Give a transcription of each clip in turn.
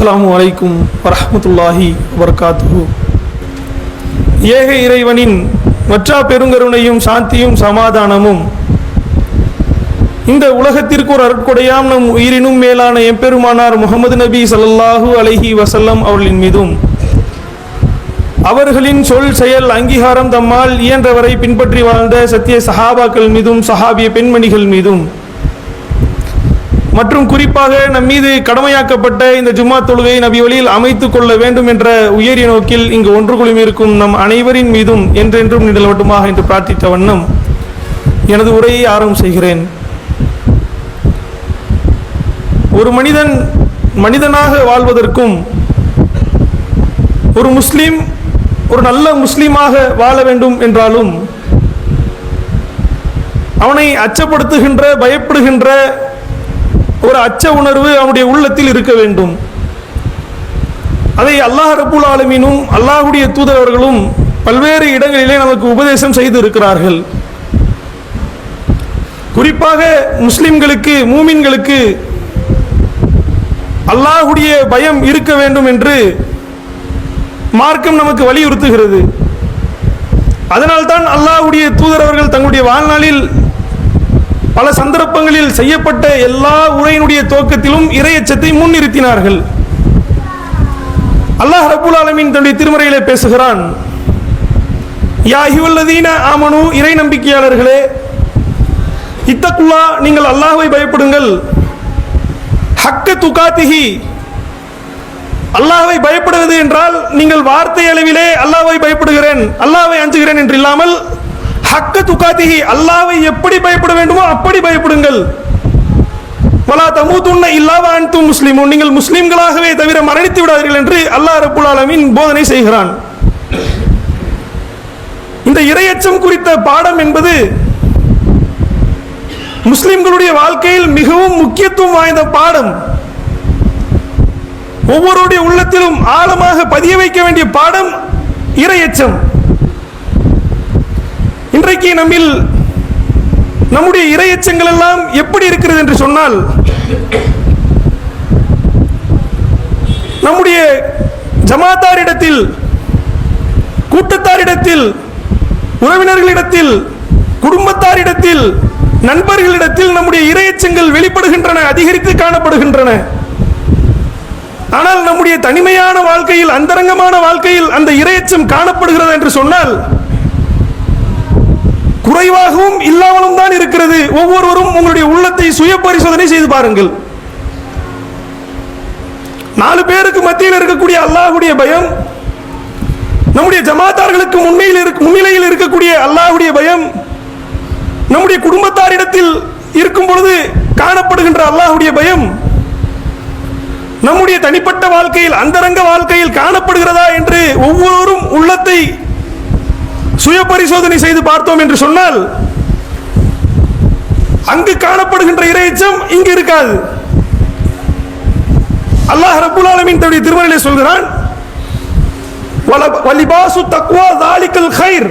அஸ்லாம் வலைக்கும் வரமத்துல்லாஹி வர்காத்து ஏக இறைவனின் மற்றா பெருங்கருணையும் சாந்தியும் சமாதானமும். இந்த உலகத்திற்கு ஒரு அருட்கொடையாம் நம் உயிரினும் மேலான எம்பெருமானார் முகமது நபி சல்லாஹூ அலஹி வசல்லம் அவர்களின் மீதும். அவர்களின் சொல் செயல் அங்கீகாரம் தம்மால் இயன்றவரை பின்பற்றி வாழ்ந்த சத்திய சஹாபாக்கள் மீதும் சஹாபிய பெண்மணிகள் மீதும். மற்றும் குறிப்பாக நம் மீது கடமையாக்கப்பட்ட இந்த ஜும்மா தொழுகை நபி வழியில் அமைத்துக் கொள்ள வேண்டும் என்ற உயரிய நோக்கில் இங்கு ஒன்று குழுமியிருக்கும் நம் அனைவரின் மீதும் என்றென்றும் நிழலவட்டுமாக என்று பிரார்த்தித்த வண்ணம் எனது உரையை ஆரம்பம் செய்கிறேன். ஒரு மனிதன் மனிதனாக வாழ்வதற்கும் ஒரு முஸ்லீம் ஒரு நல்ல முஸ்லீமாக வாழ வேண்டும் என்றாலும் அவனை அச்சப்படுத்துகின்ற பயப்படுகின்ற ஒரு அச்ச உணர்வு அவனுடைய உள்ளத்தில் இருக்க வேண்டும். அதை அல்லாஹ் ரபுல் ஆலமீனும் அல்லாஹுடைய தூதரவர்களும் பல்வேறு இடங்களிலே நமக்கு உபதேசம் செய்து இருக்கிறார்கள் குறிப்பாக முஸ்லிம்களுக்கு மூமின்களுக்கு அல்லாஹுடைய பயம் இருக்க வேண்டும் என்று மார்க்கம் நமக்கு வலியுறுத்துகிறது. அதனால்தான் அல்லாஹுடைய தூதரவர்கள் தங்களுடைய வாழ்நாளில் பல சந்தர்ப்பங்களில் செய்யப்பட்ட எல்லா உரையினுடைய துவக்கத்திலும் இறையச்சத்தை முன்னிறுத்தினார்கள். அல்லாஹ் ரபுல் ஆலமின் தன்னுடைய திருமறையிலே பேசுகிறான். யா ஹிவல்லதீன ஆமனு இறை நம்பிக்கையாளர்களே இத்தக்குல்லா நீங்கள் அல்லாஹுவை பயப்படுங்கள். ஹக்க துகாத்திகி அல்லாஹ்வை பயப்படுவது என்றால் நீங்கள் வார்த்தை அளவிலே அல்லாஹ்வை பயப்படுகிறேன் அல்லாஹ்வை அஞ்சுகிறேன் என்று இல்லாமல் ஹக்க துகாதிஹி அல்லாவை எப்படி பயப்பட வேண்டுமோ அப்படி பயப்படுங்கள். வலா தமூத்துன்ன இல்லாவ அன்தும் முஸ்லிமும் நீங்கள் முஸ்லிம்களாகவே தவிர மரணித்து விடாதீர்கள் என்று அல்லாஹ் ரபுல் ஆலமின் போதனை செய்கிறான். இந்த இரையச்சம் குறித்த பாடம் என்பது முஸ்லிம்களுடைய வாழ்க்கையில் மிகவும் முக்கியத்துவம் வாய்ந்த பாடம். ஒவ்வொருடைய உள்ளத்திலும் ஆழமாக பதிய வைக்க வேண்டிய பாடம் இரையச்சம். இன்றைக்கு நம்மில் நம்முடைய இரையச்சங்கள் எல்லாம் எப்படி இருக்கிறது என்று சொன்னால் நம்முடைய ஜமாத்தாரிடத்தில் கூட்டத்தாரிடத்தில் உறவினர்களிடத்தில் குடும்பத்தாரிடத்தில் நண்பர்களிடத்தில் நம்முடைய இரையச்சங்கள் வெளிப்படுகின்றன அதிகரித்து காணப்படுகின்றன. ஆனால் நம்முடைய தனிமையான வாழ்க்கையில் அந்தரங்கமான வாழ்க்கையில் அந்த இரையச்சம் காணப்படுகிறது என்று சொன்னால் குறைவாகவும் இல்லாமலும் தான் இருக்கிறது. ஒவ்வொருவரும் உங்களுடைய உள்ளத்தை சுய பரிசோதனை செய்து பாருங்கள். நாலு பேருக்கு மத்தியில் இருக்கக்கூடிய அல்லாஹுடைய பயம் நம்முடைய ஜமாத்தார்களுக்கு முன்னையில் இருக்க முன்னிலையில் இருக்கக்கூடிய அல்லாஹுடைய பயம் நம்முடைய குடும்பத்தாரிடத்தில் இருக்கும் பொழுது காணப்படுகின்ற அல்லாஹுடைய பயம் நம்முடைய தனிப்பட்ட வாழ்க்கையில் அந்தரங்க வாழ்க்கையில் காணப்படுகிறதா என்று ஒவ்வொருவரும் உள்ளத்தை சுய பரிசோதனை செய்து பார்த்தோம் என்று சொன்னால் அங்கு காணப்படுகின்ற இறைச்சம் இங்கு இருக்காது. அல்லாஹ் ரபுல் ஆலமின் தன்னுடைய திருமறையிலே சொல்கிறான் வலிபாசு தக்குவா தாலிக்கல் ஹைர்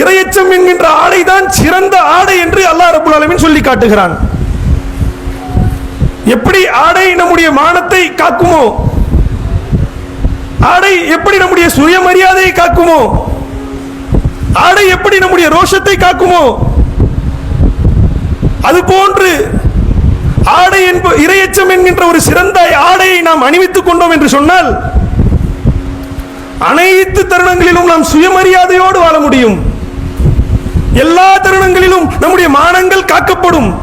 இரையச்சம் என்கின்ற ஆடை தான் சிறந்த ஆடை என்று அல்லாஹ் ரபுல் ஆலமின் சொல்லி காட்டுகிறான். எப்படி ஆடை நம்முடைய மானத்தை காக்குமோ ஆடை எப்படி நம்முடைய சுயமரியாதையை காக்குமோ? ஆடை எப்படி நம்முடைய ரோஷத்தை காக்குமோ? அது போன்று ஆடை என்ப இரையச்சம் என்கின்ற ஒரு சிறந்த ஆடையை நாம் அணிவித்துக் கொண்டோம் என்று சொன்னால் அனைத்து தருணங்களிலும் நாம் சுயமரியாதையோடு வாழ முடியும். எல்லா தருணங்களிலும் நம்முடைய மானங்கள் காக்கப்படும்.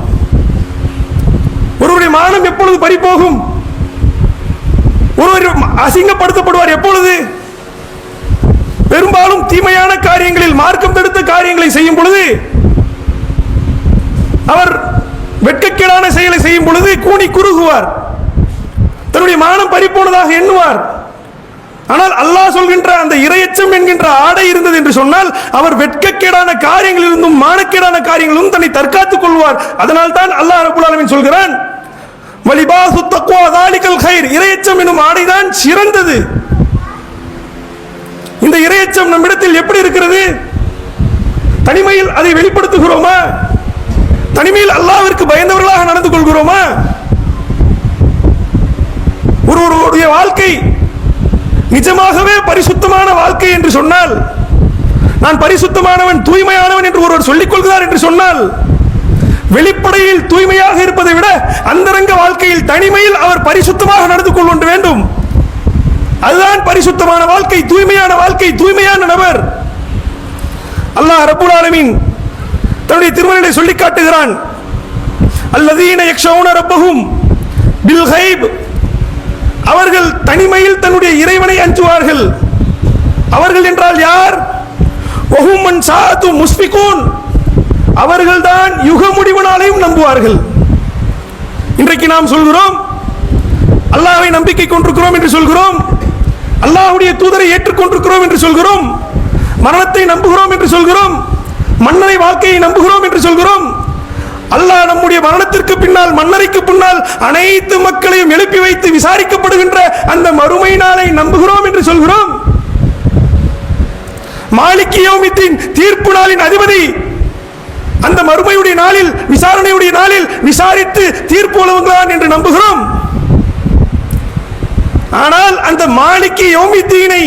ஒருவருடைய மானம் எப்பொழுது பறிப்போகும் ஒருவர் அசிங்கப்படுத்தப்படுவார் எப்பொழுது? பெரும்பாலும் தீமையான காரியங்களில் மார்க்கம் தடுத்த காரியங்களை செய்யும் பொழுது அவர் வெட்கக்கேடான செயலை செய்யும் பொழுது கூணி குறுகுவார். தன்னுடைய மானம் பறிப்போனதாக எண்ணுவார். ஆனால் அல்லாஹ் சொல்கின்ற அந்த இரையச்சம் என்கின்ற ஆடை இருந்தது என்று சொன்னால் அவர் வெட்கக்கேடான காரியங்களிலிருந்தும் மானக்கேடான காரியங்களிலும் தன்னை தற்காத்துக் கொள்வார். அதனால் தான் அல்லாஹ் ரபுல் ஆலமீன் சொல்கிறான் வலிபாசு தக்குவா கயிர் இரையச்சம் எனும் ஆடைதான் சிறந்தது. இந்த இரையச்சம் நம்மிடத்தில் எப்படி இருக்கிறது? தனிமையில் அதை வெளிப்படுத்துகிறோமா? தனிமையில் அல்லாவிற்கு பயந்தவர்களாக நடந்து கொள்கிறோமா? ஒருவருடைய வாழ்க்கை நிஜமாகவே பரிசுத்தமான வாழ்க்கை என்று சொன்னால் நான் பரிசுத்தமானவன் தூய்மையானவன் என்று ஒருவர் சொல்லிக் கொள்கிறார் என்று சொன்னால் வெளிப்படையில் தூய்மையாக இருப்பதை விட அந்தரங்க வாழ்க்கையில் தனிமையில் அவர் பரிசுத்தமாக நடந்து கொள்ள வேண்டும். அதுதான் பரிசுத்தமான வாழ்க்கை தூய்மையான வாழ்க்கை தூய்மையான நபர். அல்லாஹ் ரபுல் ஆலமீன் தன்னுடைய திருமணத்தை சொல்லி காட்டுகிறான். அல்லதீன யக்ஷவுன ரப்பகும் பில் ஹைப் அவர்கள் தனிமையில் தன்னுடைய இறைவனை அஞ்சுவார்கள். அவர்கள் என்றால் யார்? ஒஹுமன் சாத்து முஸ்பிகூன். அவர்கள்தான் யுக முடிவு நாளையும் நம்புவார்கள். இன்றைக்கு நாம் சொல்கிறோம் அல்லாவை நம்பிக்கை கொண்டிருக்கிறோம் என்று சொல்கிறோம் அல்லாஹ்வுடைய தூதரை ஏற்றுக்கொண்டிருக்கிறோம் என்று சொல்கிறோம் மரணத்தை நம்புகிறோம் என்று சொல்கிறோம் மன்னரை வாழ்க்கையை நம்புகிறோம் என்று சொல்கிறோம் அல்லாஹ் நம்முடைய மரணத்திற்கு பின்னால் மன்னரைக்கு பின்னால் அனைத்து மக்களையும் எழுப்பி வைத்து விசாரிக்கப்படுகின்ற அந்த மறுமை நாளை நம்புகிறோம் என்று சொல்கிறோம். மாலிக் தீர்ப்பு நாளின் அதிபதி அந்த மறுமையுடைய நாளில் விசாரணையுடைய நாளில் விசாரித்து தீர்ப்பு வழங்குகிறான் என்று நம்புகிறோம். ஆனால் அந்த மாலிக்கு யோமித்தீனை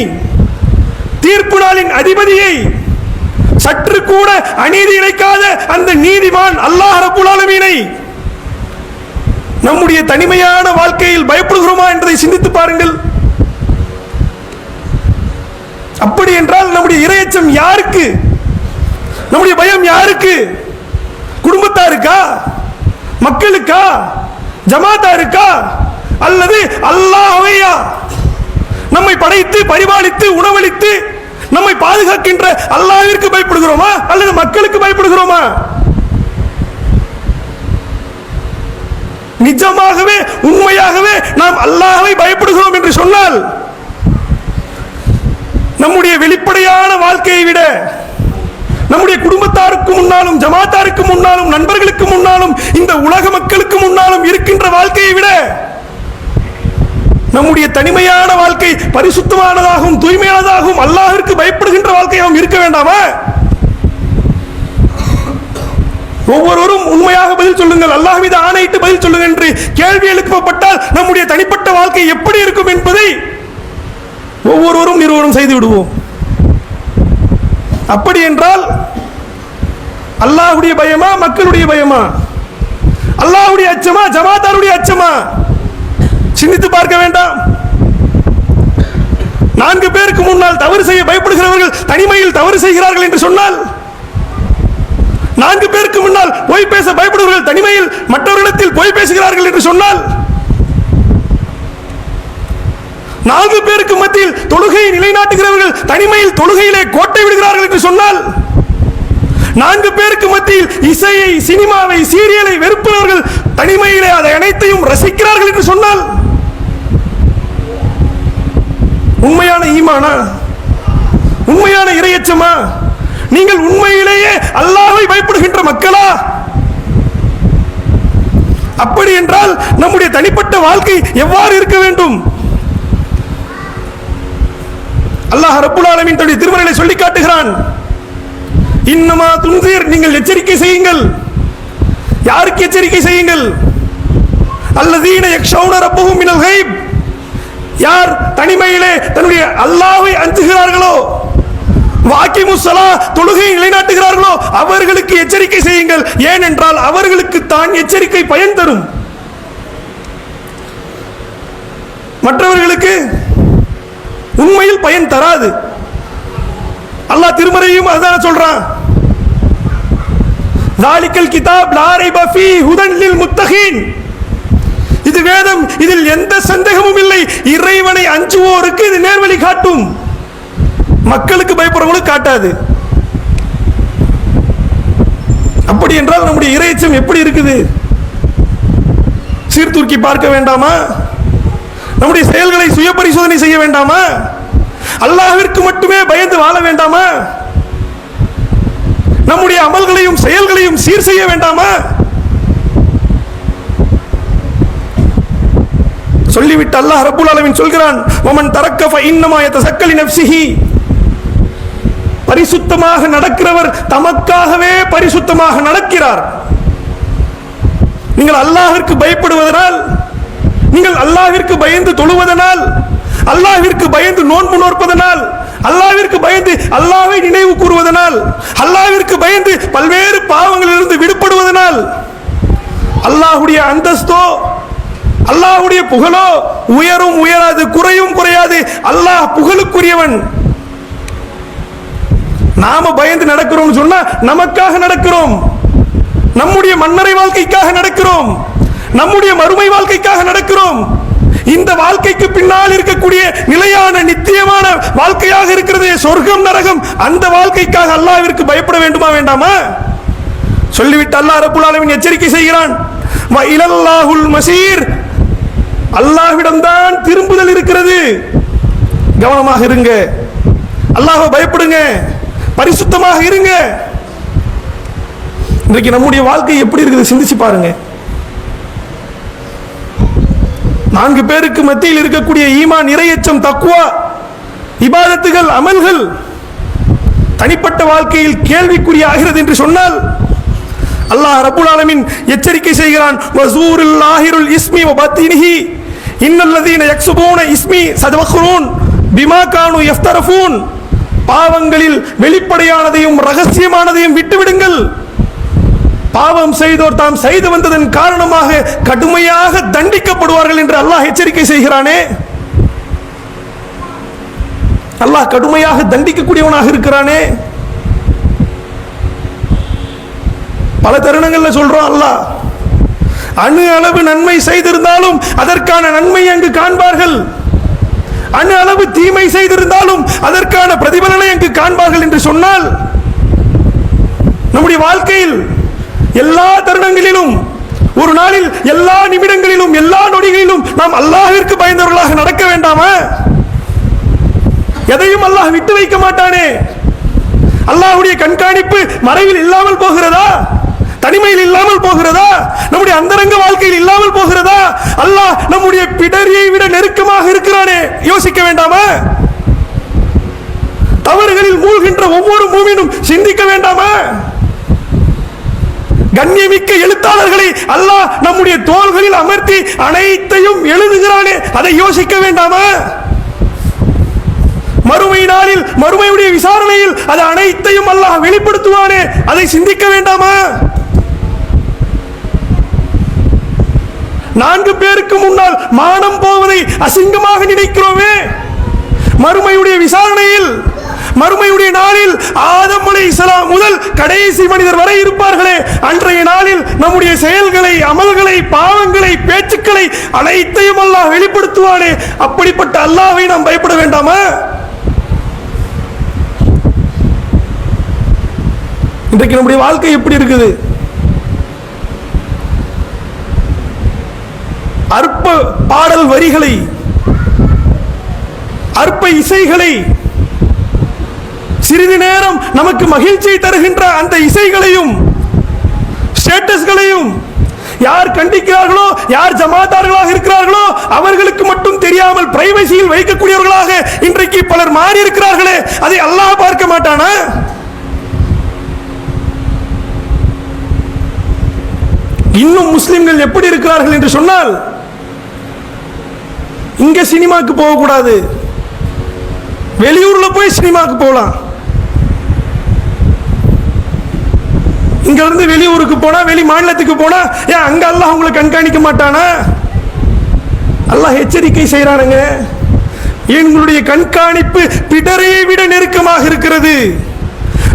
தீர்ப்பு நாளின் அதிபதியை சற்று கூட அநீதி இழைக்காத அந்த நீதிமான் அல்லாஹ் ரபுலாலமீனை நம்முடைய தனிமையான வாழ்க்கையில் பயப்படுகிறோமா என்பதை சிந்தித்து பாருங்கள். அப்படி என்றால் நம்முடைய இரையச்சம் யாருக்கு? நம்முடைய பயம் யாருக்கு? குடும்பத்தாருக்கா மக்களுக்கா? ஜமாத்தா இருக்கா? அல்லது அல்லாஹையா நம்மை படைத்து பரிபாலித்து உணவளித்து நம்மை பாதுகாக்கின்ற அல்லாவிற்கு பயப்படுகிறோமா? அல்லது மக்களுக்கு பயப்படுகிறோமா? நிஜமாகவே உண்மையாகவே நாம் அல்லாஹை பயப்படுகிறோம் என்று சொன்னால் நம்முடைய வெளிப்படையான வாழ்க்கையை விட நம்முடைய குடும்பத்தாருக்கு முன்னாலும் ஜமாத்தாருக்கு முன்னாலும் நண்பர்களுக்கு முன்னாலும் இந்த உலக மக்களுக்கு முன்னாலும் இருக்கின்ற வாழ்க்கையை விட நம்முடைய தனிமையான வாழ்க்கை பரிசுத்தமானதாகவும் தூய்மையானதாகவும் அல்லாஹிற்கு பயப்படுகின்ற வாழ்க்கையாகவும் இருக்க வேண்டாமா? ஒவ்வொருவரும் உண்மையாக பதில் சொல்லுங்கள் அல்லாஹ் மீது ஆணையிட்டு பதில் சொல்லுங்கள் என்று கேள்வி எழுப்பப்பட்டால் நம்முடைய தனிப்பட்ட வாழ்க்கை எப்படி இருக்கும் என்பதை ஒவ்வொருவரும் நிறுவனம் செய்து விடுவோம். அப்படி என்றால் அல்லாஹ்வுடைய பயமா மக்களுடைய பயமா? அல்லாஹ்வுடைய அச்சமா ஜமாத்தாருடைய அச்சமா? சிந்தித்து பார்க்க வேண்டாம். நான்கு பேருக்கு முன்னால் தவறு செய்ய பயப்படுகிறவர்கள் தனிமையில் தவறு செய்கிறார்கள் என்று சொன்னால் நான்கு பேருக்கு முன்னால் பொய் பேச பயப்படுவர்கள் தனிமையில் மற்றவர்களிடத்தில் பொய் பேசுகிறார்கள் என்று சொன்னால் நான்கு பேருக்கு மத்தியில் தொழுகையை நிலைநாட்டுகிறவர்கள் தனிமையில் தொழுகையிலே கோட்டை விடுகிறார்கள் என்று சொன்னால் நான்கு பேருக்கு மத்தியில் இசையை சினிமாவை சீரியலை வெறுப்பவர்கள் தனிமையிலே அதை அனைத்தையும் ரசிக்கிறார்கள் என்று சொன்னால் உண்மையான ஈமானா? உண்மையான இரையச்சமா? நீங்கள் உண்மையிலேயே அல்லாஹை பயப்படுகின்ற மக்களா? அப்படி என்றால் நம்முடைய தனிப்பட்ட வாழ்க்கை எவ்வாறு இருக்க வேண்டும்? அல்லாஹ் ரப்புல் ஆலமின் தன்னுடைய திருமணங்களை சொல்லி காட்டுகிறான். இன்னமா துன்சீர் நீங்கள் எச்சரிக்கை செய்யுங்கள். யாருக்கு எச்சரிக்கை செய்யுங்கள்? அல்லதீன யக்ஷௌன ரப்பஹும் மினல் ஹைப் யார் தனிமையிலே தன்னுடைய அல்லாவை அஞ்சுகிறார்களோ வாக்கி முசலா தொழுகை நிலைநாட்டுகிறார்களோ அவர்களுக்கு எச்சரிக்கை செய்யுங்கள். ஏனென்றால் அவர்களுக்கு தான் எச்சரிக்கை பயன் தரும். மற்றவர்களுக்கு உண்மையில் பயன் தராது. அல்லாஹ் திருமறையும் அதுதான் சொல்றான். தாலிக்கல் கிதாப் லாரை பஃபி ஹுதன்லில் முத்தகின் இது வேதம் இதில் எந்த சந்தேகமும் இல்லை. இறைவனை அஞ்சுவோருக்கு இது நேர்வழி காட்டும். மக்களுக்கு பயப்படுறவங்களுக்கு காட்டாது. அப்படி என்றால் நம்முடைய இறைச்சம் எப்படி இருக்குது? சீர்தூக்கி பார்க்க வேண்டாமா? நம்முடைய செயல்களை சுய பரிசோதனை செய்ய வேண்டாமா? அல்லாஹிற்கு மட்டுமே பயந்து வாழ வேண்டாமா? நம்முடைய அமல்களையும் செயல்களையும் சீர் செய்ய வேண்டாமா? சொல்லிவிட்டு அல்லாஹ் ரபுல் அளவின் சொல்கிறான் வமன் தரக்க இன்னமாயத்த சக்கலி நப்சிஹி பரிசுத்தமாக நடக்கிறவர் தமக்காகவே பரிசுத்தமாக நடக்கிறார். நீங்கள் அல்லாஹிற்கு பயப்படுவதனால் நீங்கள் அல்லாஹ்விற்கு பயந்து தொழுவதனால் அல்லாஹிற்கு பயந்து நோன்பு நோற்பதனால் அல்லாவிற்கு பயந்து அல்லாவை நினைவு கூறுவதனால் அல்லாவிற்கு பயந்து பல்வேறு பாவங்களிலிருந்து விடுபடுவதனால் அல்லாஹுடைய அந்தஸ்தோ அல்லாஹுடைய புகழோ உயரும் உயராது குறையும் குறையாது. அல்லாஹ் புகழுக்குரியவன். நாம பயந்து நடக்கிறோம் சொன்னா நமக்காக நடக்கிறோம். நம்முடைய மன்னரை வாழ்க்கைக்காக நடக்கிறோம். நம்முடைய மறுமை வாழ்க்கைக்காக நடக்கிறோம். இந்த வாழ்க்கைக்கு பின்னால் இருக்கக்கூடிய நிலையான நித்தியமான வாழ்க்கையாக இருக்கிறது சொர்க்கம் நரகம் அந்த வாழ்க்கைக்காக அல்லாவிற்கு பயப்பட வேண்டுமா வேண்டாமா? சொல்லிவிட்டு அல்லாஹ் ரப்புல் எச்சரிக்கை செய்கிறான். வ இலல்லாஹுல் மசீர். அல்லாஹ்விடம்தான் திரும்புதல் இருக்கிறது. கவனமாக இருங்க. அல்லாஹை பயப்படுங்க. பரிசுத்தமாக இருங்க. இன்றைக்கு நம்முடைய வாழ்க்கை எப்படி இருக்குது சிந்திச்சு பாருங்க. நான்கு பேருக்கு மத்தியில் இருக்கக்கூடிய ஈமான் இரையச்சம் தக்குவா இபாதத்துகள் அமல்கள் தனிப்பட்ட வாழ்க்கையில் கேள்விக்குரிய ஆகிறது என்று சொன்னால் அல்லாஹ் ரபுல் ஆலமின் எச்சரிக்கை செய்கிறான் வசூருல் ஆஹிருல் இஸ்மி வ இன்னல்லதீன யக்ஸுபூன இஸ்மி சதவக்ரூன் பிமா கானு எஃப்தரஃபூன் பாவங்களில் வெளிப்படையானதையும் ரகசியமானதையும் விட்டுவிடுங்கள். பாவம் செய்தோர் தாம் செய்து வந்ததன் காரணமாக கடுமையாக தண்டிக்கப்படுவார்கள் என்று அல்லாஹ் எச்சரிக்கை செய்கிறானே. அல்லாஹ் கடுமையாக தண்டிக்கக்கூடியவனாக இருக்கிறானே. பல தருணங்கள்ல சொல்றோம் அல்லாஹ் அணு அளவு நன்மை செய்திருந்தாலும் அதற்கான நன்மை அங்கு காண்பார்கள். அணு அளவு தீமை செய்திருந்தாலும் அதற்கான பிரதிபலனை அங்கு காண்பார்கள் என்று சொன்னால் நம்முடைய வாழ்க்கையில் எல்லா தருணங்களிலும் ஒரு நாளில் எல்லா நிமிடங்களிலும் எல்லா நொடிகளிலும் நாம் அல்லாஹிற்கு பயந்தவர்களாக நடக்க வேண்டாமா? எதையும் அல்லாஹ் விட்டு வைக்க மாட்டானே. அல்லாஹ்வுடைய கண்காணிப்பு மறைவில் இல்லாமல் போகிறதா? தனிமையில் இல்லாமல் போகிறதா? நம்முடைய அந்தரங்க வாழ்க்கையில் இல்லாமல் போகிறதா? அல்லாஹ் நம்முடைய பிடரியை விட நெருக்கமாக இருக்கிறானே. யோசிக்க வேண்டாமா? தவறுகளில் மூழ்கின்ற ஒவ்வொரு மூவினும் சிந்திக்க வேண்டாமா? கண்ணியமிக்க எழுத்தாளர்களை அல்லாஹ் நம்முடைய தோள்களில் அமர்த்தி அனைத்தையும் எழுதுகிறானே. அதை யோசிக்க வேண்டாமா? மறுமை நாளில் மறுமையுடைய விசாரணையில் அது அனைத்தையும் அல்லாஹ் வெளிப்படுத்துவானே. அதை சிந்திக்க வேண்டாமா? நான்கு பேருக்கு முன்னால் மானம் போவதை அசிங்கமாக நினைக்கிறோமே. மறுமையுடைய விசாரணையில் மறுமையுடைய நாளில் ஆதம் அலை இஸ்லாம் முதல் கடைசி மனிதர் வரை இருப்பார்களே. அன்றைய நாளில் நம்முடைய செயல்களை அமல்களை பாவங்களை பேச்சுக்களை அனைத்தையும் அல்லாஹ் வெளிப்படுத்துவானே. அப்படிப்பட்ட அல்லாஹை நாம் பயப்பட வேண்டாமா? இன்றைக்கு நம்முடைய வாழ்க்கை எப்படி இருக்குது? அற்ப பாடல் வரிகளை அற்ப இசைகளை சிறிது நேரம் நமக்கு மகிழ்ச்சியை தருகின்ற அந்த இசைகளையும் ஸ்டேட்டஸ்களையும் யார் கண்டிக்கிறார்களோ யார் ஜமாத்தார்களாக இருக்கிறார்களோ அவர்களுக்கு மட்டும் தெரியாமல் பிரைவசியில் வைக்கக்கூடியவர்களாக இன்றைக்கு பலர் மாறி இருக்கிறார்களே அதை அல்லாஹ் பார்க்க மாட்டானா? இன்னும் முஸ்லிம்கள் எப்படி இருக்கிறார்கள் என்று சொன்னால் இங்க சினிமாக்கு போகக்கூடாது. வெளியூர்ல போய் சினிமாக்கு போகலாம். இங்க இருந்து வெளியூருக்கு போனா வெளி மாநிலத்துக்கு போனா ஏன் அங்க அல்லாஹ் உங்களை கண்காணிக்க மாட்டானா? அல்லாஹ் எச்சரிக்கை செய்யறானுங்க எங்களுடைய கண்காணிப்பு பிடரையை விட நெருக்கமாக இருக்கிறது.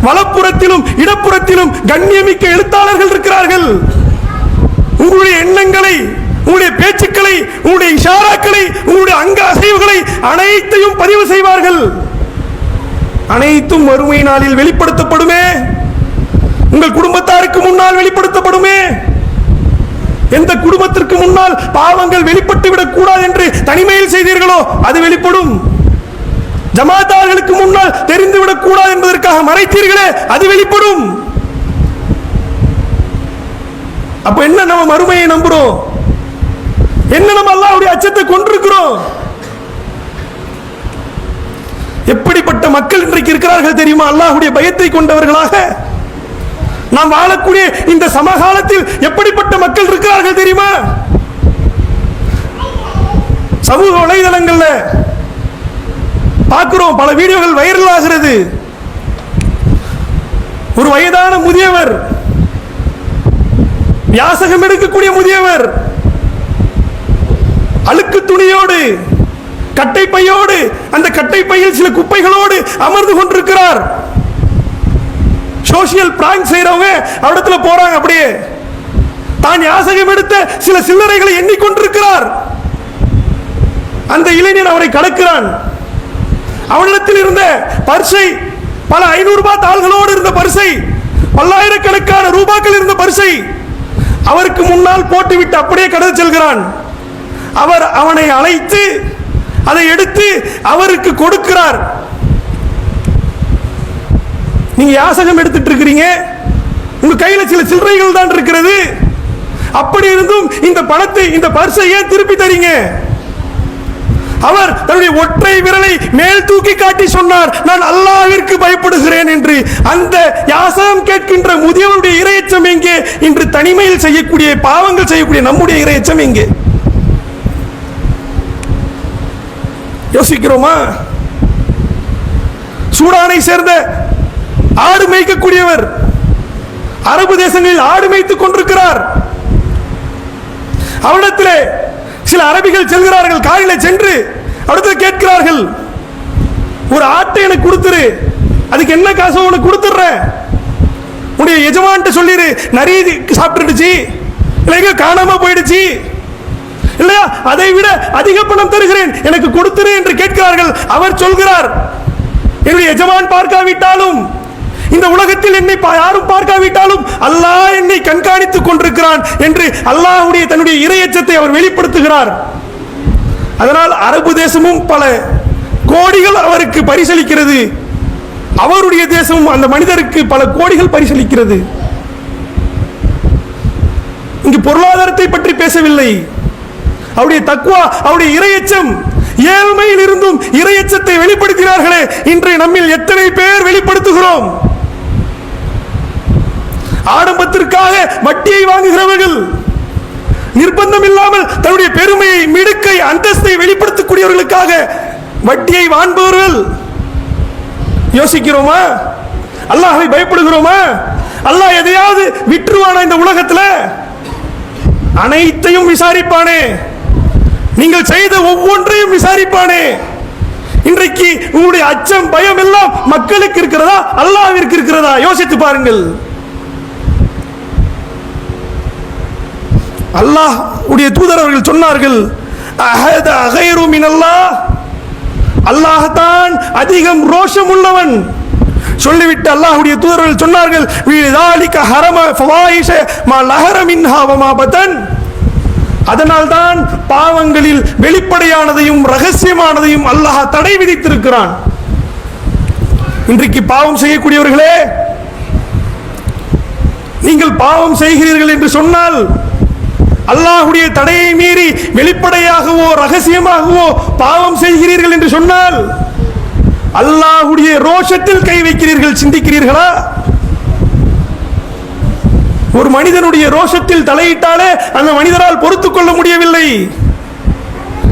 வலப்புறத்திலும் இடப்புறத்திலும் கண்ணியமிக்க எழுத்தாளர்கள் இருக்கிறார்கள். உங்களுடைய எண்ணங்களை உங்களுடைய பேச்சுக்களை உங்களுடைய இஷாராக்களை உங்களுடைய அங்க அசைவுகளை அனைத்தையும் பதிவு செய்வார்கள். அனைத்தும் வறுமை நாளில் வெளிப்படுத்தப்படுமே. உங்கள் குடும்பத்தாருக்கு முன்னால் வெளிப்படுத்தப்படுமே. எந்த குடும்பத்திற்கு முன்னால் பாவங்கள் வெளிப்பட்டு விடக் கூடாது என்று தனிமையில் செய்தீர்களோ அது வெளிப்படும். ஜமாத்தார்களுக்கு முன்னால் தெரிந்துவிடக் கூடாது என்பதற்காக மறைத்தீர்களே அது வெளிப்படும். அப்ப என்ன நம்ம மறுமையை நம்புறோம்? என்ன நம்ம அல்லாவுடைய அச்சத்தை கொண்டிருக்கிறோம் எப்படிப்பட்ட மக்கள் இன்றைக்கு இருக்கிறார்கள் தெரியுமா? அல்லாஹுடைய பயத்தை கொண்டவர்களாக. நாம் வாழக்கூடிய இந்த சமகாலத்தில் எப்படிப்பட்ட மக்கள் இருக்கிறார்கள் தெரியுமா? சமூக வலைதளங்கள்ல பார்க்கிறோம் பல வீடியோகள் வைரல் ஆகிறது. ஒரு வயதான முதியவர் யாசகம் எடுக்கக்கூடிய முதியவர் அழுக்கு துணியோடு கட்டை பையோடு அந்த கட்டை பையில் சில குப்பைகளோடு அமர்ந்து கொண்டிருக்கிறார். சோசியல் பிராங்க் செய்யறவங்க அவரிடத்துல போகிறாங்க அப்படியே. தான் யாசகம் எடுத்த சில சில்லறைகளை எண்ணிக்கொண்டிருக்கிறார். அந்த இளைஞன் அவரை கடக்கிறான். அவனிடத்தில் இருந்த பரிசை பல ஐநூறு ரூபாய் தாள்களோடு இருந்த பரிசை பல்லாயிரக்கணக்கான ரூபாய்கள் இருந்த பரிசை அவருக்கு முன்னால் போட்டுவிட்டு அப்படியே கடந்து செல்கிறான். அவர் அவனை அழைத்து அதை எடுத்து அவருக்கு கொடுக்கிறார். நீங்க யாசகம் எடுத்துட்டு இருக்கிறீங்க உங்க கையில சில சில்லறைகள் தான் இருக்கிறது. அப்படி இருந்தும் இந்த பணத்தை இந்த பர்சை ஏன் திருப்பி தரீங்க? அவர் தன்னுடைய ஒற்றை விரலை மேல் தூக்கி காட்டி சொன்னார் நான் அல்லாவிற்கு பயப்படுகிறேன் என்று. அந்த யாசகம் கேட்கின்ற முதியவருடைய இரையச்சம் எங்கே? இன்று தனிமையில் செய்யக்கூடிய பாவங்கள் செய்யக்கூடிய நம்முடைய இரையச்சம் எங்கே? யோசிக்கிறோமா? சூடானை சேர்ந்த ஆடு மேய்க்கக்கூடியவர். அரபு தேசங்களில் ஆடு மேய்த்துக் கொண்டிருக்கிறார். அவரிடத்திலே சில அரபிகள் செல்கிறார்கள். காரிலே சென்று அவரிடத்தில் கேட்கிறார்கள் ஒரு ஆட்டை எனக்கு கொடுத்துரு. அதுக்கு என்ன காசு உனக்கு கொடுத்துட்றேன் உடைய எஜமான்ட்டு சொல்லிடு நிறைய சாப்பிட்டுடுச்சு. இல்லைங்க காணாம போயிடுச்சு. இல்லையா? அதை விட அதிக பணம் தருகிறேன். எனக்கு கொடுத்துரு என்று கேட்கிறார்கள். அவர் சொல்கிறார் என்னுடைய எஜமான் பார்க்காவிட்டாலும் இந்த உலகத்தில் என்னை பா- யாரும் பார்க்காவிட்டாலும் அல்லாஹ் என்னை கண்காணித்துக் கொண்டிருக்கிறான் என்று அல்லாஹுடைய தன்னுடைய இரையச்சத்தை அவர் வெளிப்படுத்துகிறார். அதனால் அரபு தேசமும் பல கோடிகள் அவருக்கு பரிசளிக்கிறது. அவருடைய தேசமும் அந்த மனிதருக்கு பல கோடிகள் பரிசளிக்கிறது. இங்கு பொருளாதாரத்தை பற்றி பேசவில்லை. அவருடைய தக்குவா அவருடைய இரையச்சம் ஏழ்மையில் இருந்தும் இரையச்சத்தை வெளிப்படுத்தினார்களே. இன்றைய நம்மில் எத்தனை பேர் வெளிப்படுத்துகிறோம்? ஆடம்பத்திற்காக வட்டியை வாங்குகிறவர்கள் நிர்பந்தம் இல்லாமல் தன்னுடைய பெருமையை மிடுக்கை அந்தஸ்தை வெளிப்படுத்தக்கூடியவர்களுக்காக வட்டியை வாண்பவர்கள் யோசிக்கிறோமா? அல்லாஹை பயப்படுகிறோமா? அல்லாஹ் எதையாவது விட்டுருவானா இந்த உலகத்துல? அனைத்தையும் விசாரிப்பானே. நீங்கள் செய்த ஒவ்வொன்றையும் விசாரிப்பானே. இன்றைக்கு உங்களுடைய அச்சம் பயம் எல்லாம் மக்களுக்கு இருக்கிறதா? அல்லாவிற்கு இருக்கிறதா? யோசித்து பாருங்கள். அல்லாஹ் உடைய தூதர் அவர்கள் சொன்னார்கள் அஹத அல்லாஹ் தான் அதிகம் ரோஷம் உள்ளவன். சொல்லிவிட்டு அல்லாஹ்வுடைய தூதர்கள் சொன்னார்கள் வீதாலிக ஹரம ஃபவாயிஷ மா லஹர மின்ஹா பதன். அதனால் தான் பாவங்களில் வெளிப்படையானதையும் ரகசியமானதையும் அல்லாஹ் தடை விதித்திருக்கிறான். இன்றைக்கு பாவம் செய்யக்கூடியவர்களே நீங்கள் பாவம் செய்கிறீர்கள் என்று சொன்னால் அல்லாஹ்வுடைய தடையை மீறி வெளிப்படையாகவோ ரகசியமாகவோ பாவம் செய்கிறீர்கள் என்று சொன்னால் அல்லாஹுடைய ரோஷத்தில் கை வைக்கிறீர்கள் சிந்திக்கிறீர்களா? ஒரு மனிதனுடைய ரோஷத்தில் தலையிட்டாலே அந்த மனிதரால் பொறுத்துக் கொள்ள முடியவில்லை.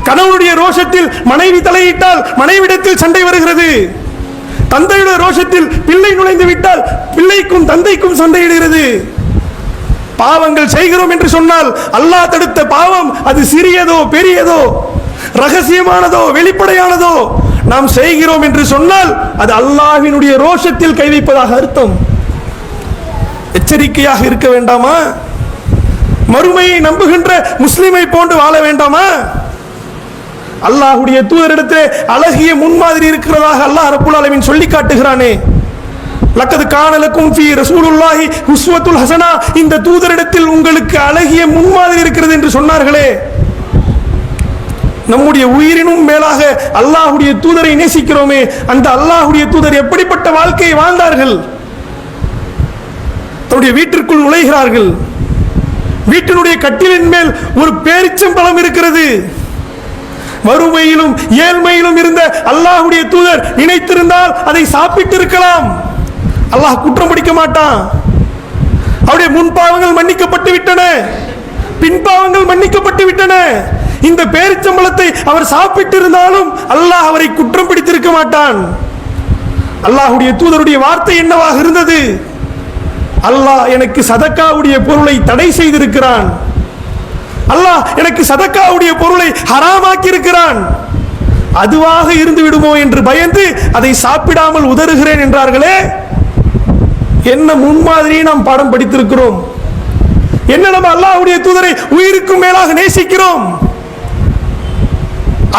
கணவனுடைய ரோஷத்தில் மனைவி தலையிட்டால் மனைவிடத்தில் சண்டை வருகிறது. தந்தையுடைய ரோஷத்தில் பிள்ளை நுழைந்து விட்டால் பிள்ளைக்கும் தந்தைக்கும் சண்டையிடுகிறது பாவங்கள் செய்கிறோம் என்று சொன்னால் அல்லாஹ் தடுத்த பாவம் அது சிறியதோ பெரியதோ ரகசியமானதோ வெளிப்படையானதோ நாம் செய்கிறோம் என்று சொன்னால் அது அல்லாஹினுடைய ரோஷத்தில் கை வைப்பதாக அர்த்தம். எச்சரிக்கையாக இருக்க வேண்டாமா? மறுமையை நம்புகின்ற முஸ்லிமை போன்று வாழ வேண்டாமா? அல்லாஹ்வுடைய தூதரிடத்தில் அழகிய முன்மாதிரி இருக்கிறதாக அல்லாஹ் ரப்புல் ஆலமீன் சொல்லி காட்டுகிறானே லக்கது காணலுக்கும் ஃபி ரசூலுல்லாஹி உஸ்வத்துல் ஹசனா. இந்த தூதரிடத்தில் உங்களுக்கு அழகிய முன்மாதிரி இருக்கிறது என்று சொன்னார்களே. நம்முடைய உயிரினும் மேலாக அல்லாஹுடைய தூதரை நேசிக்கிறோமே. அந்த அல்லாஹுடைய தூதர் எப்படிப்பட்ட வாழ்க்கையை வாழ்ந்தார்கள்? தன்னுடைய வீட்டிற்குள் நுழைகிறார்கள். வீட்டினுடைய கட்டிலின் மேல் ஒரு பேரிச்சம்பழம் இருக்கிறது. வறுமையிலும் ஏழ்மையிலும் இருந்த அல்லாஹுடைய தூதர் நினைத்திருந்தால் அதை சாப்பிட்டு இருக்கலாம் அல்லாஹ் குற்றம் பிடிக்க மாட்டான். அவருடைய முன்பாவங்கள் மன்னிக்கப்பட்டு விட்டன. பின்பாவங்கள் மன்னிக்கப்பட்டு விட்டன. இந்த பேரிச்சம்பளத்தை அவர் சாப்பிட்டிருந்தாலும் அல்லாஹ் அவரை குற்றம் பிடித்திருக்க மாட்டான். அல்லாஹுடைய தூதருடைய வார்த்தை என்னவாக இருந்தது? அல்லாஹ் எனக்கு சதக்காவுடைய பொருளை தடை செய்திருக்கிறான். அல்லாஹ் எனக்கு சதக்காவுடைய பொருளை ஹராமாக்கி இருக்கிறான் அதுவாக இருந்து விடுமோ என்று பயந்து அதை சாப்பிடாமல் உதறுகிறேன் என்றார்களே? என்ன முன்மாதிரியை நாம் பாடம் படித்திருக்கிறோம்? என்ன நம்ம அல்லாஹ்வுடைய தூதரை உயிருக்கும் மேலாக நேசிக்கிறோம்?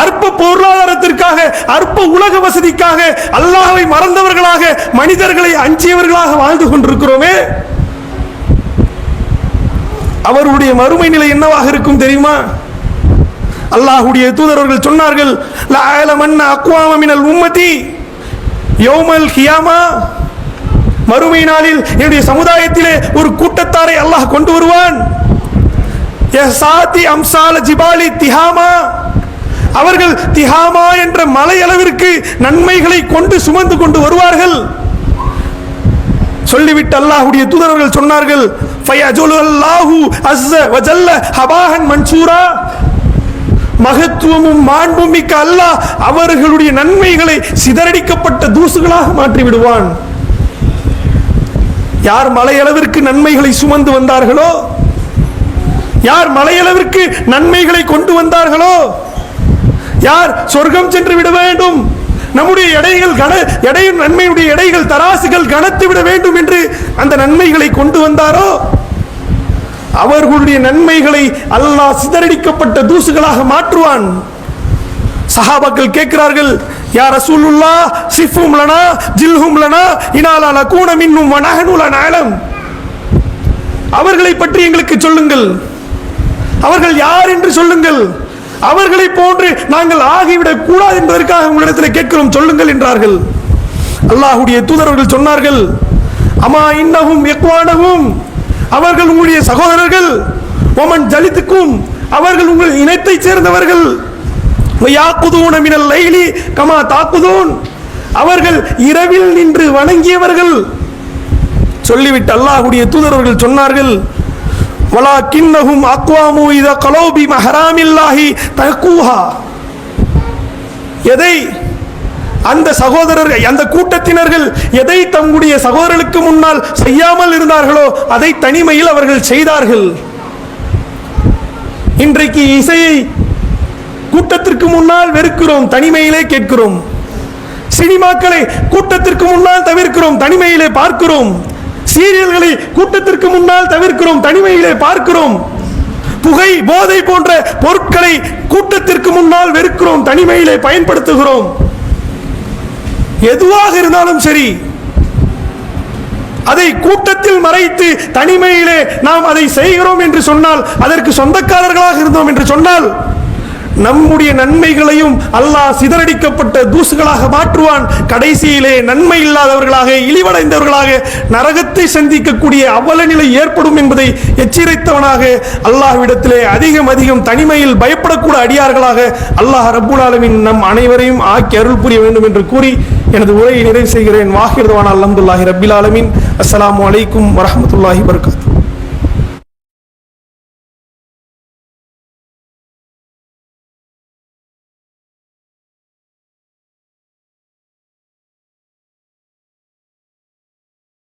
அற்ப பொருளாதாரத்திற்காக அற்ப உலக வசதிக்காக அல்லாஹை மறந்தவர்களாக மனிதர்களை அஞ்சியவர்களாக வாழ்ந்து கொண்டிருக்கிறோமே? அவருடைய மறுமை நிலை என்னவாக இருக்கும் தெரியுமா? அல்லாஹ்வுடைய தூதரவர்கள் சொன்னார்கள் அக்வாமினல் உம்மதி யோமல் ஹியாமா மறுமை நாளில் என்னுடைய சமுதாயத்திலே ஒரு கூட்டத்தாரை அல்லாஹ் கொண்டு வருவான். யசாதி அம்சால ஜிபாலி திஹாமா. அவர்கள் திஹாமா என்ற மலை அளவிற்கு நன்மைகளை கொண்டு சுமந்து கொண்டு வருவார்கள். சொல்லிவிட்டு அல்லாஹ்வுடைய தூதரர்கள் சொன்னார்கள் அல்லாஹு அஸ்ஸ வஜல்ல ஹபாஹன் மன்சூரா. மகத்துவமும் மாண்பும் மிக்க அல்லாஹ் அவர்களுடைய நன்மைகளை சிதறடிக்கப்பட்ட தூசுகளாக மாற்றி விடுவான் யார் மலையளவிற்கு நன்மைகளை சுமந்து வந்தார்களோ? யார் மலையளவிற்கு நன்மைகளை கொண்டு வந்தார்களோ? யார் சொர்க்கம் சென்று விட வேண்டும்? நம்முடைய எடைகள் கன எடையும் நன்மையுடைய எடைகள் தராசுகள் கனத்து விட வேண்டும் என்று அந்த நன்மைகளை கொண்டு வந்தாரோ? அவர்களுடைய நன்மைகளை அல்லாஹ் சிதறடிக்கப்பட்ட தூசுகளாக மாற்றுவான். சஹாபாக்கள் கேட்கிறார்கள் யார் ரசூலுல்லா சிஃபும் லனா ஜில்ஹும் லனா இனாலா லகூன மின்னும் வனஹனு லனஅலம் அவர்களை பற்றி எங்களுக்கு சொல்லுங்கள். அவர்கள் யார் என்று சொல்லுங்கள். அவர்களை போன்று நாங்கள் ஆகிவிடக் கூடாது என்பதற்காக உங்களிடத்தில் கேட்கிறோம் சொல்லுங்கள் என்றார்கள். அல்லாஹுடைய தூதரவர்கள் சொன்னார்கள் அமா இன்னவும் எக்வானஹும் அவர்கள் உங்களுடைய சகோதரர்கள் ஒமன் ஜலித்துக்கும். அவர்கள் உங்கள் இனத்தைச் சேர்ந்தவர்கள். யாக்குதூன மினல் லைலி கமா தாக்குதூன். அவர்கள் இரவில் நின்று வணங்கியவர்கள். சொல்லிவிட்டு அல்லாஹுடைய தூதரவர்கள் சொன்னார்கள் வலா கிண்ணகும் அக்வாமு இத கலோபி மஹராமில்லாஹி தக்கூஹா எதை? அந்த சகோதரர்கள் அந்த கூட்டத்தினர்கள் எதை தம்முடைய சகோதரர்களுக்கு முன்னால் செய்யாமல் இருந்தார்களோ அதை தனிமையில் அவர்கள் செய்தார்கள். இன்றைக்கு இசையை கூட்டத்திற்கு முன்னால் வெறுக்கிறோம் தனிமையிலே கேட்கிறோம். சினிமாக்களை கூட்டத்திற்கு முன்னால் தவிர்க்கிறோம் தனிமையிலே பார்க்கிறோம். சீரியல்களை கூட்டத்திற்கு முன்னால் தவிர்க்கிறோம் தனிமையிலே பார்க்கிறோம். புகை போதை போன்ற பொருட்களை கூட்டத்திற்கு முன்னால் வெறுக்கிறோம் தனிமையிலே பயன்படுத்துகிறோம். எதுவாக இருந்தாலும் சரி அதை கூட்டத்தில் மறைத்து தனிமையிலே நாம் அதை செய்கிறோம் என்று சொன்னால் அதற்கு சொந்தக்காரர்களாக இருந்தோம் என்று சொன்னால் நம்முடைய நன்மைகளையும் அல்லாஹ் சிதறடிக்கப்பட்ட தூசுகளாக மாற்றுவான். கடைசியிலே நன்மை இல்லாதவர்களாக இழிவடைந்தவர்களாக நரகத்தை சந்திக்கக்கூடிய அவல நிலை ஏற்படும் என்பதை எச்சரித்தவனாக அல்லாஹ்விடத்திலே அதிகம் அதிகம் தனிமையில் பயப்படக்கூட அடியார்களாக அல்லாஹ் ரபுல் ஆலமீன் நம் அனைவரையும் ஆக்கி அருள் புரிய வேண்டும் என்று கூறி எனது உரையை நிறைவு செய்கிறேன். வாகிருதவான அலமதுல்லாஹி ரப்பில் ஆலமீன். அஸ்ஸலாமு அலைக்கும் வரஹ்மத்துல்லாஹி வபரகாத்துஹு